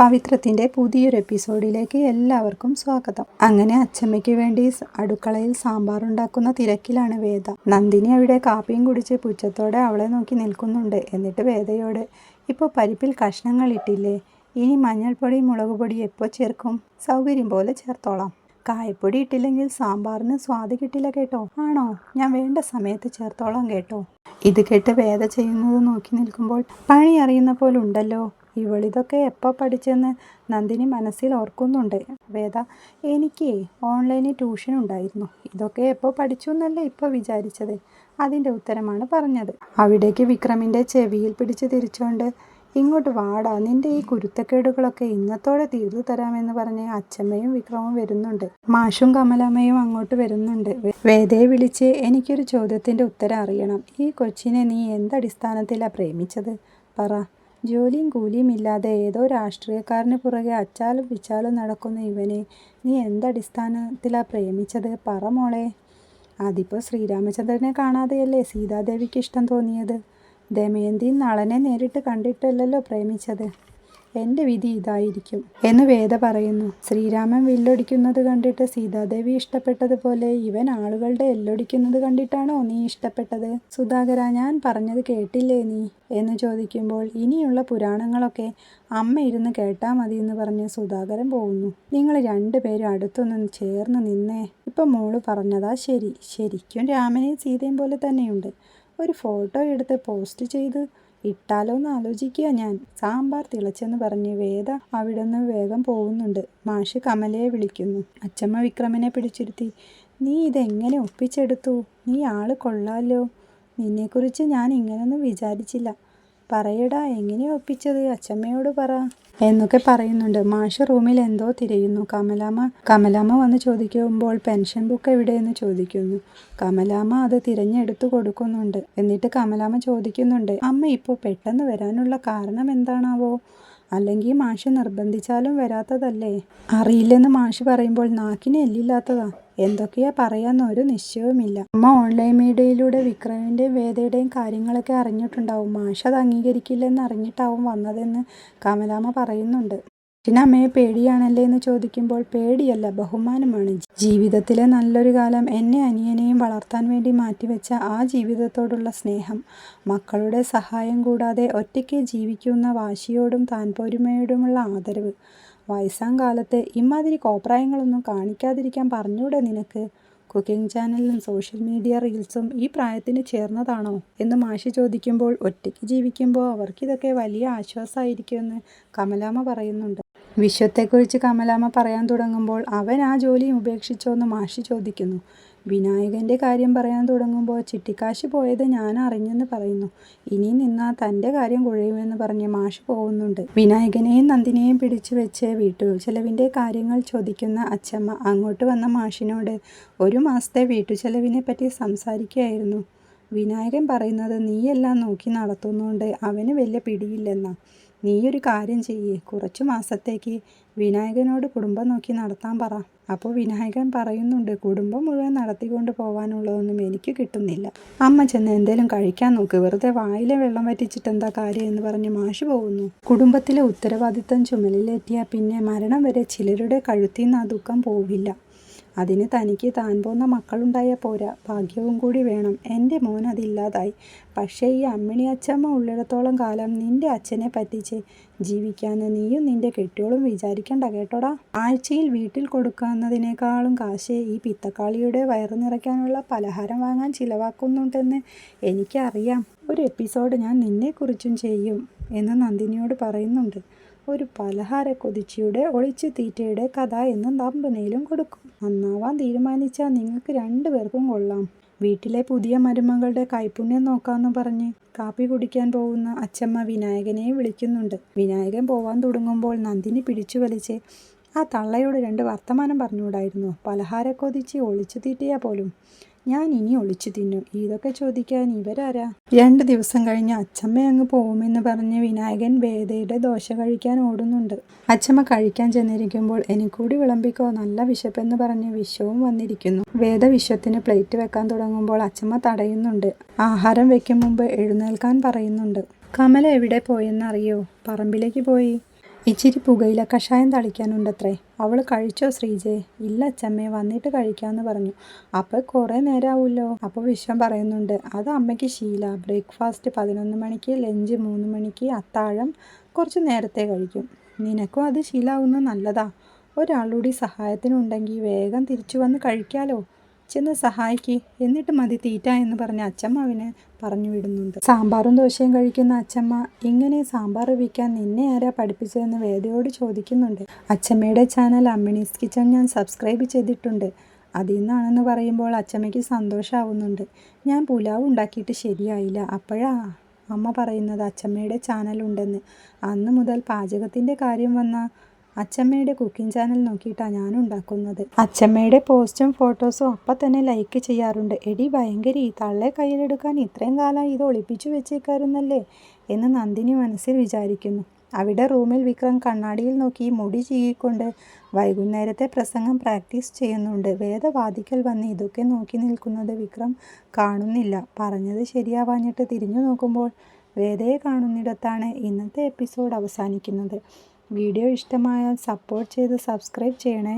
പവിത്രത്തിന്റെ പുതിയൊരു എപ്പിസോഡിലേക്ക് എല്ലാവർക്കും സ്വാഗതം. അങ്ങനെ അച്ചമ്മയ്ക്ക് വേണ്ടി അടുക്കളയിൽ സാമ്പാർ ഉണ്ടാക്കുന്ന തിരക്കിലാണ് വേദ. നന്ദിനി അവിടെ കാപ്പിയും കുടിച്ച് പുച്ഛത്തോടെ അവളെ നോക്കി നിൽക്കുന്നുണ്ട്. എന്നിട്ട് വേദയോട് ഇപ്പോൾ പരിപ്പിൽ കഷ്ണങ്ങൾ ഇട്ടില്ലേ? ഇനി മഞ്ഞൾപ്പൊടി മുളക് പൊടി എപ്പോൾ ചേർക്കും? സൗകര്യം പോലെ ചേർത്തോളാം. കായപ്പൊടി ഇട്ടില്ലെങ്കിൽ സാമ്പാറിന് സ്വാദ് കിട്ടില്ല കേട്ടോ. ആണോ? ഞാൻ വേണ്ട സമയത്ത് ചേർത്തോളാം കേട്ടോ. ഇത് കേട്ട് വേദ ചെയ്യുന്നത് നോക്കി നിൽക്കുമ്പോൾ പണി അറിയുന്ന പോലെ ഉണ്ടല്ലോ. ഇവളിതൊക്കെ എപ്പോൾ പഠിച്ചെന്ന് നന്ദിനി മനസ്സിൽ ഓർക്കുന്നുണ്ട്. വേദ എനിക്ക് ഓൺലൈനിൽ ട്യൂഷൻ ഉണ്ടായിരുന്നു. ഇതൊക്കെ എപ്പോൾ പഠിച്ചു എന്നല്ലേ ഇപ്പോൾ വിചാരിച്ചത്? അതിന്റെ ഉത്തരമാണ് പറഞ്ഞത്. അവിടേക്ക് വിക്രമിന്റെ ചെവിയിൽ പിടിച്ച് തിരിച്ചുകൊണ്ട് ഇങ്ങോട്ട് വാടാ നിന്റെ ഈ കുരുത്തക്കേടുകളൊക്കെ ഇന്നത്തോടെ തീർന്നു തരാമെന്ന് പറഞ്ഞ് അച്ഛമ്മയും വിക്രമും വരുന്നുണ്ട്. മാഷും കമലമ്മയും അങ്ങോട്ട് വരുന്നുണ്ട്. വേദയെ വിളിച്ച് എനിക്കൊരു ചോദ്യത്തിന്റെ ഉത്തരം അറിയണം. ഈ കൊച്ചിനെ നീ എന്തടിസ്ഥാനത്തിലാണ് പ്രേമിച്ചത്? പറ. ജോലിയും കൂലിയും ഇല്ലാതെ ഏതോ രാഷ്ട്രീയക്കാരന് പുറകെ അച്ചാലും വിച്ചാലും നടക്കുന്ന ഇവനെ നീ എന്തടിസ്ഥാനത്തിലാ പ്രേമിച്ചത്? പറ മോളെ. അതിപ്പോൾ ശ്രീരാമചന്ദ്രനെ കാണാതെയല്ലേ സീതാദേവിക്ക് ഇഷ്ടം തോന്നിയത്? ദമയന്തി നളനെ നേരിട്ട് കണ്ടിട്ടല്ലല്ലോ പ്രേമിച്ചത്. എന്റെ വിധി ഇതായിരിക്കും എന്ന് വേദ പറയുന്നു. ശ്രീരാമൻ വില്ലൊടിക്കുന്നത് കണ്ടിട്ട് സീതാദേവി ഇഷ്ടപ്പെട്ടതുപോലെ ഇവൻ ആളുകളുടെ എല്ലൊടിക്കുന്നത് കണ്ടിട്ടാണോ നീ ഇഷ്ടപ്പെട്ടത്? സുധാകര ഞാൻ പറഞ്ഞത് കേട്ടില്ലേ നീ? എന്ന് ചോദിക്കുമ്പോൾ ഇനിയുള്ള പുരാണങ്ങളൊക്കെ അമ്മ ഇരുന്ന് കേട്ടാൽ മതി എന്ന് പറഞ്ഞ് സുധാകരൻ പോകുന്നു. നിങ്ങൾ രണ്ടുപേരും അടുത്തൊന്നും ചേർന്ന് നിന്നേ. ഇപ്പം മോൾ പറഞ്ഞതാ ശരി. ശരിക്കും രാമനെയും സീതയും പോലെ തന്നെയുണ്ട്. ഒരു ഫോട്ടോ എടുത്ത് പോസ്റ്റ് ചെയ്ത് ഇട്ടാലോ എന്ന് ആലോചിക്കുക ഞാൻ. സാമ്പാർ തിളച്ചെന്ന് പറഞ്ഞ് വേദ അവിടെ നിന്ന് വേഗം പോകുന്നുണ്ട്. മാഷ് കമലയെ വിളിക്കുന്നു. അച്ചമ്മ വിക്രമനെ പിടിച്ചിരുത്തി. നീ ഇതെങ്ങനെ ഒപ്പിച്ചെടുത്തു? നീ ആൾ കൊള്ളാലോ. നിന്നെക്കുറിച്ച് ഞാൻ ഇങ്ങനെയൊന്നും വിചാരിച്ചില്ല. പറയടാ എങ്ങനെ ഒപ്പിച്ചത്? അച്ചമ്മയോട് പറ. എന്നൊക്കെ പറയുന്നുണ്ട്. മാഷ് റൂമിൽ എന്തോ തിരയുന്നു. കമലാമ്മ കമലാമ്മ വന്ന് ചോദിക്കുമ്പോൾ പെൻഷൻ ബുക്ക് എവിടെയെന്ന് ചോദിക്കുന്നു. കമലാമ്മ അത് തിരഞ്ഞെടുത്തു കൊടുക്കുന്നുണ്ട്. എന്നിട്ട് കമലാമ്മ ചോദിക്കുന്നുണ്ട് അമ്മ ഇപ്പോൾ പെട്ടെന്ന് വരാനുള്ള കാരണം എന്താണാവോ? അല്ലെങ്കിൽ മാഷ് നിർബന്ധിച്ചാലും വരാത്തതല്ലേ? അറിയില്ലെന്ന് മാഷ് പറയുമ്പോൾ നാക്കിന് എല്ലില്ലാത്തതാ. എന്തൊക്കെയാ പറയാന്ന് ഒരു നിശ്ചയവുമില്ല. അമ്മ ഓൺലൈൻ മീഡിയയിലൂടെ വിക്രമിന്റെയും വേദയുടെയും കാര്യങ്ങളൊക്കെ അറിഞ്ഞിട്ടുണ്ടാവും. മാഷ് അത് അംഗീകരിക്കില്ലെന്ന് അറിഞ്ഞിട്ടാവും വന്നതെന്ന് കമലാമ്മ പറയുന്നുണ്ട്. പിന്നെ അമ്മയെ പേടിയാണല്ലേ എന്ന് ചോദിക്കുമ്പോൾ പേടിയല്ല ബഹുമാനമാണ്. ജീവിതത്തിലെ നല്ലൊരു കാലം എന്നെ അനിയനെയും വളർത്താൻ വേണ്ടി മാറ്റിവെച്ച ആ ജീവിതത്തോടുള്ള സ്നേഹം മക്കളുടെ സഹായം കൂടാതെ ഒറ്റയ്ക്ക് ജീവിക്കുന്ന വാശിയോടും താൻ താൻപോരുമയോടുമുള്ള ആദരവ്. വയസ്സാം കാലത്ത് ഇമാതിരി കോപ്രായങ്ങളൊന്നും കാണിക്കാതിരിക്കാൻ പറഞ്ഞൂടെ നിനക്ക്? കുക്കിംഗ് ചാനലും സോഷ്യൽ മീഡിയ റീൽസും ഈ പ്രായത്തിന് ചേർന്നതാണോ? എന്ന് മാഷി ചോദിക്കുമ്പോൾ ഒറ്റയ്ക്ക് ജീവിക്കുമ്പോൾ അവർക്കിതൊക്കെ വലിയ ആശ്വാസമായിരിക്കുമെന്ന് കമലാമ്മ പറയുന്നുണ്ട്. വിശ്വത്തെക്കുറിച്ച് കമലാമ്മ പറയാൻ തുടങ്ങുമ്പോൾ അവൻ ആ ജോലിയും ഉപേക്ഷിച്ചോ എന്ന് മാഷി ചോദിക്കുന്നു. വിനായകന്റെ കാര്യം പറയാൻ തുടങ്ങുമ്പോൾ ചിട്ടിക്കാശ് പോയത് ഞാൻ അറിഞ്ഞെന്ന് പറയുന്നു. ഇനി നിന്നാ തന്റെ കാര്യം കുഴയുമെന്ന് പറഞ്ഞ് മാഷി പോകുന്നുണ്ട്. വിനായകനെയും നന്ദിനെയും പിടിച്ചു വെച്ച് വീട്ടു ചെലവിന്റെ കാര്യങ്ങൾ ചോദിക്കുന്ന അച്ഛമ്മ അങ്ങോട്ട് വന്ന മാഷിനോട് ഒരു മാസത്തെ വീട്ടുചെലവിനെ പറ്റി സംസാരിക്കുകയായിരുന്നു. വിനായകൻ പറയുന്നത് നീയെല്ലാം നോക്കി നടത്തുന്നതുകൊണ്ട് അവന് വലിയ പിടിയില്ലെന്നാ. നീയൊരു കാര്യം ചെയ്യേ. കുറച്ചു മാസത്തേക്ക് വിനായകനോട് കുടുംബം നോക്കി നടത്താൻ പറ. അപ്പോൾ വിനായകൻ പറയുന്നുണ്ട് കുടുംബം മുഴുവൻ നടത്തിക്കൊണ്ട് പോകാനുള്ളതൊന്നും എനിക്ക് കിട്ടുന്നില്ല. അമ്മ ചെന്ന് എന്തേലും കഴിക്കാൻ നോക്ക്. വെറുതെ വായിലെ വെള്ളം വറ്റിച്ചിട്ട് എന്താ കാര്യം എന്ന് പറഞ്ഞ് മാഷ് പോകുന്നു. കുടുംബത്തിലെ ഉത്തരവാദിത്തം ചുമലിലേറ്റിയാൽ പിന്നെ മരണം വരെ ചിലരുടെ കഴുത്തിൽ നിന്ന് ആ ദുഃഖം പോവില്ല. അതിന് തനിക്ക് താൻ പോന്ന മക്കളുണ്ടായ പോരാ. ഭാഗ്യവും കൂടി വേണം. എന്റെ മോൻ അതില്ലാതായി. പക്ഷേ ഈ അമ്മിണി അച്ചമ്മ ഉള്ളിടത്തോളം കാലം നിന്റെ അച്ഛനെ പറ്റിച്ച്. ജീവിക്കാന്ന് നീയും നിന്റെ കെട്ടിയോളും വിചാരിക്കണ്ട കേട്ടോടാ? ആഴ്ചയിൽ വീട്ടിൽ കൊടുക്കുന്നതിനേക്കാളും കാശ് ഈ പിത്തക്കാളിയുടെ വയറ് നിറയ്ക്കാനുള്ള പലഹാരം വാങ്ങാൻ ചിലവാക്കുന്നുണ്ടെന്ന് എനിക്കറിയാം. ഒരു എപ്പിസോഡ് ഞാൻ നിന്നെക്കുറിച്ചും ചെയ്യും എന്ന് നന്ദിനിയോട് പറയുന്നുണ്ട്. ഒരു പലഹാര കൊതിച്ചിയുടെ ഒളിച്ചു തീറ്റയുടെ കഥ എന്ന് തമ്പനയിലും കൊടുക്കും. നന്നാവാൻ തീരുമാനിച്ചാൽ നിങ്ങൾക്ക് രണ്ടുപേർക്കും കൊള്ളാം. വീട്ടിലെ പുതിയ മരുമകളുടെ കൈപുണ്യം നോക്കാമെന്ന് പറഞ്ഞ് കാപ്പി കുടിക്കാൻ പോകുന്ന അച്ഛമ്മ വിനായകനെ വിളിക്കുന്നുണ്ട്. വിനായകൻ പോവാൻ തുടങ്ങുമ്പോൾ നന്ദിനി പിടിച്ചു വലിച്ച് ആ തള്ളയോട് രണ്ട് വർത്തമാനം പറഞ്ഞുകൂടായിരുന്നു? പലഹാര കൊതിച്ച് ഒളിച്ചു തീറ്റിയാൽ പോലും. ഞാൻ ഇനി ഒളിച്ചു തിന്നും. ഇതൊക്കെ ചോദിക്കാൻ ഇവരാരാ? രണ്ട് ദിവസം കഴിഞ്ഞ് അച്ഛമ്മ അങ്ങ് പോകുമെന്ന് പറഞ്ഞ് വിനായകൻ വേദയുടെ ദോശ കഴിക്കാൻ ഓടുന്നുണ്ട്. അച്ഛമ്മ കഴിക്കാൻ ചെന്നിരിക്കുമ്പോൾ എനിക്കൂടി വിളമ്പിക്കോ നല്ല വിശപ്പെന്ന് പറഞ്ഞ് വിശവും വന്നിരിക്കുന്നു. വേദ വിശ്വത്തിന് പ്ലേറ്റ് വെക്കാൻ തുടങ്ങുമ്പോൾ അച്ഛമ്മ തടയുന്നുണ്ട്. ആഹാരം വെക്കും മുമ്പ് എഴുന്നേൽക്കാൻ പറയുന്നുണ്ട്. കമല എവിടെ പോയെന്നറിയോ? പറമ്പിലേക്ക് പോയി. ഇച്ചിരി പുകയില കഷായം തളിക്കാനുണ്ടത്രേ. അവൾ കഴിച്ചോ ശ്രീജയെ ഇല്ല അച്ചമ്മേ വന്നിട്ട് കഴിക്കാമെന്ന് പറഞ്ഞു. അപ്പോൾ കുറേ നേരമാവുമല്ലോ അപ്പോൾ വിശ്വം പറയുന്നുണ്ട് അത് അമ്മയ്ക്ക് ശീല. ബ്രേക്ക്ഫാസ്റ്റ് പതിനൊന്ന് മണിക്ക് ലഞ്ച് മൂന്ന് മണിക്ക് അത്താഴം കുറച്ച് നേരത്തെ കഴിക്കും. നിനക്കും അത് ശീലാവുന്ന നല്ലതാ. ഒരാളുടെ സഹായത്തിനുണ്ടെങ്കിൽ വേഗം തിരിച്ചു വന്ന് കഴിക്കാലോ. ചെന്ന് സഹായിക്കി. എന്നിട്ട് മതി തീറ്റ എന്ന് പറഞ്ഞ അച്ചമ്മ അവനെ പറഞ്ഞു വിടുന്നുണ്ട്. സാമ്പാറും ദോശയും കഴിക്കുന്ന അച്ചമ്മ ഇങ്ങനെ സാമ്പാർ വിൽക്കാൻ നിന്നെ ആരാ പഠിപ്പിച്ചതെന്ന് വേദയോട് ചോദിക്കുന്നുണ്ട്. അച്ചമ്മയുടെ ചാനൽ അമ്മിണീസ് കിച്ചൺ ഞാൻ സബ്സ്ക്രൈബ് ചെയ്തിട്ടുണ്ട്. അതിൽ നിന്നാണെന്ന് പറയുമ്പോൾ അച്ചമ്മയ്ക്ക് സന്തോഷമാവുന്നുണ്ട് ഞാൻ പുലാവ് ഉണ്ടാക്കിയിട്ട് ശരിയായില്ല. അപ്പോഴാ അമ്മ പറയുന്നത് അച്ചമ്മയുടെ ചാനലുണ്ടെന്ന് അന്ന് മുതൽ പാചകത്തിന്റെ കാര്യം വന്ന അച്ചമ്മയുടെ കുക്കിംഗ് ചാനൽ നോക്കിയിട്ടാണ് ഞാൻ ഉണ്ടാക്കുന്നത് അച്ചമ്മയുടെ പോസ്റ്റും ഫോട്ടോസും അപ്പം തന്നെ ലൈക്ക് ചെയ്യാറുണ്ട്. എടി ഭയങ്കര തള്ളെ കയ്യിലെടുക്കാൻ ഇത്രയും കാലം ഇത് ഒളിപ്പിച്ചു വെച്ചേക്കാരുന്നല്ലേ എന്ന് നന്ദിനി മനസ്സിൽ വിചാരിക്കുന്നു. അവിടെ റൂമിൽ വിക്രം കണ്ണാടിയിൽ നോക്കി മുടി ചീകിക്കൊണ്ട് വൈകുന്നേരത്തെ പ്രസംഗം പ്രാക്ടീസ് ചെയ്യുന്നുണ്ട്. വേദവാദിക്കൽ വന്ന് ഇതൊക്കെ നോക്കി നിൽക്കുന്നത് വിക്രം കാണുന്നില്ല. പറഞ്ഞത് ശരിയാവാഞ്ഞിട്ട് തിരിഞ്ഞു നോക്കുമ്പോൾ വേദയെ കാണുന്നിടത്താണ് ഇന്നത്തെ എപ്പിസോഡ് അവസാനിക്കുന്നത്. വീഡിയോ ഇഷ്ടമായാൽ സപ്പോർട്ട് ചെയ്ത് സബ്സ്ക്രൈബ് ചെയ്യണേ.